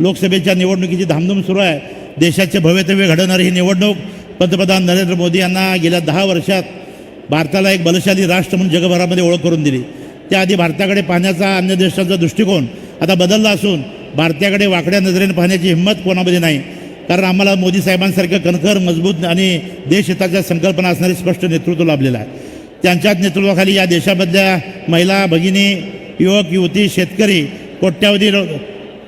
लोकसभेच्या निवडणुकीची धामधूम सुरू आहे. देशाचे भवितव्य घडवणारी ही निवडणूक पंतप्रधान नरेंद्र मोदी यांना गेल्या दहा वर्षात भारताला एक बलशाली राष्ट्र म्हणून जगभरामध्ये ओळख करून दिली. त्याआधी भारताकडे पाहण्याचा अन्य देशांचा दृष्टिकोन आता बदलला असून भारताकडे वाकड्या नजरेने पाहण्याची हिंमत कोणामध्ये नाही. कारण आम्हाला मोदी साहेबांसारखं कणखर मजबूत आणि देशहिताच्या संकल्पना असणारे स्पष्ट नेतृत्व लाभलेलं आहे. त्यांच्याच नेतृत्वाखाली या देशामधल्या महिला भगिनी युवक युवती शेतकरी कोट्यावधी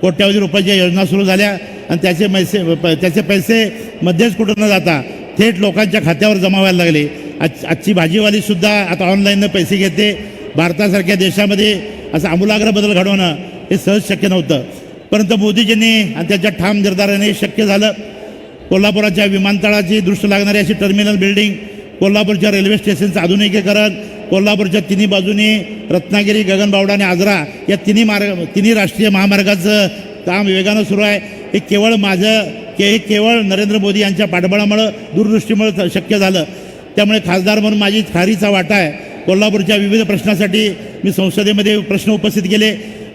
कोट्यावधी रुपयाच्या योजना सुरू झाल्या आणि त्याचे पैसे प- त्याचे पैसे मध्येच कुठं न जाता थेट लोकांच्या खात्यावर जमा व्हायला लागले. आज आजची भाजीवालीसुद्धा आता ऑनलाईननं पैसे घेते. भारतासारख्या देशामध्ये असं आमूलाग्र बदल घडवणं हे सहज शक्य नव्हतं. परंतु मोदीजींनी आणि त्याच्या ठाम निर्धाराने शक्य झालं. कोल्हापुराच्या विमानतळाची दृष्ट लागणारी अशी टर्मिनल बिल्डिंग कोल्हापूरच्या रेल्वे स्टेशनचं आधुनिकीकरण कोल्हापूरच्या तिन्ही बाजूनी रत्नागिरी गगनबावडा आणि आजरा या तिन्ही मार्ग तिन्ही राष्ट्रीय महामार्गाचं काम वेगानं सुरू आहे. हे केवळ माझं के हे केवळ नरेंद्र मोदी यांच्या पाठबळामुळं दूरदृष्टीमुळं शक्य झालं. त्यामुळे खासदार म्हणून माझी खारीचा वाटा आहे. कोल्हापूरच्या विविध प्रश्नासाठी मी संसदेमध्ये प्रश्न उपस्थित केले.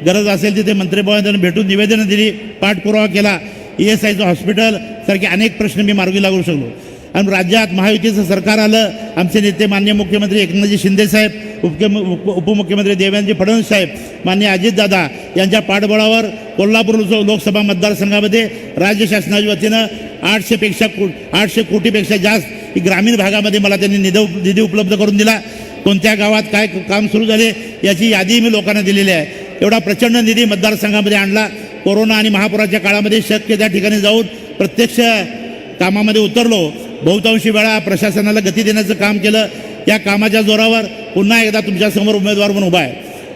गरज असेल तिथे मंत्रिमंडळाने भेटून निवेदनं दिली पाठपुरावा केला. ई एस आयचं हॉस्पिटल सारखे अनेक प्रश्न मी मार्गी लागू शकलो. आणि राज्यात महायुतीचं सरकार आलं आमचे नेते मान्य मुख्यमंत्री एकनाथजी शिंदेसाहेब उपमुख्य उप उपमुख्यमंत्री देवेंद्रजी फडणवीस साहेब मान्य अजितदादा यांच्या पाठबळावर कोल्हापूर लोकसभा मतदारसंघामध्ये राज्य शासनाच्या वतीनं आठशेपेक्षा को आठशे कोटीपेक्षा जास्त ग्रामीण भागामध्ये मला त्यांनी निधी उप- निधी उपलब्ध करून दिला. कोणत्या गावात काय काम सुरू झाले याची यादी मी लोकांना दिलेली आहे. एवढा प्रचंड निधी मतदारसंघामध्ये आणला. कोरोना आणि महापुराच्या काळामध्ये शक्य त्या ठिकाणी जाऊन प्रत्यक्ष कामामध्ये उतरलो. बहुतांशी वेळा प्रशासनाला गती देण्याचं काम केलं. या कामाच्या जोरावर पुन्हा एकदा तुमच्यासमोर उमेदवार म्हणून उभा आहे.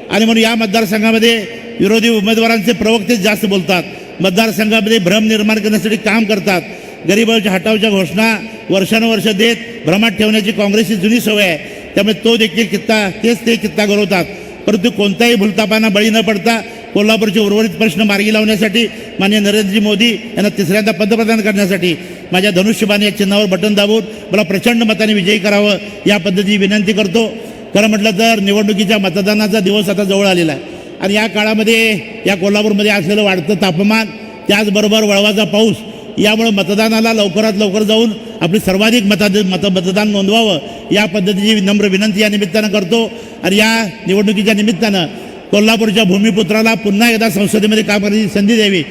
आणि म्हणून या मतदारसंघामध्ये विरोधी उमेदवारांचे प्रवक्तेच जास्त बोलतात. मतदारसंघामध्ये भ्रम निर्माण करण्यासाठी काम करतात. गरिबाच्या हटावच्या घोषणा वर्षानुवर्ष देत भ्रमात ठेवण्याची काँग्रेसची जुनी सवय आहे. त्यामुळे तो देखील कित्ता तेच ते कित्ता गरवतात परंतु कोणत्याही भूलतापांना बळी न पडता कोल्हापूरचे उर्वरित प्रश्न मार्गी लावण्यासाठी माननीय नरेंद्रजी मोदी यांना तिसऱ्यांदा पंतप्रधान करण्यासाठी माझ्या धनुष्यबाने या चिन्हावर बटन दाबून मला प्रचंड मताने विजयी करावं या पद्धतीची विनंती करतो. खरं म्हटलं तर निवडणुकीच्या मतदानाचा दिवस आता जवळ आलेला आहे. आणि या काळामध्ये या कोल्हापूरमध्ये असलेलं वाढतं तापमान त्याचबरोबर वळवाचा पाऊस यामुळं मतदानाला लवकरात लवकर जाऊन आपली सर्वाधिक मता मत मतदान नोंदवावं या पद्धतीची नम्र विनंती या निमित्तानं करतो. आणि या निवडणुकीच्या निमित्तानं कोल्हापूरच्या भूमिपुत्राला पुन्हा एकदा संसदेमध्ये काम करण्याची संधी द्यावी.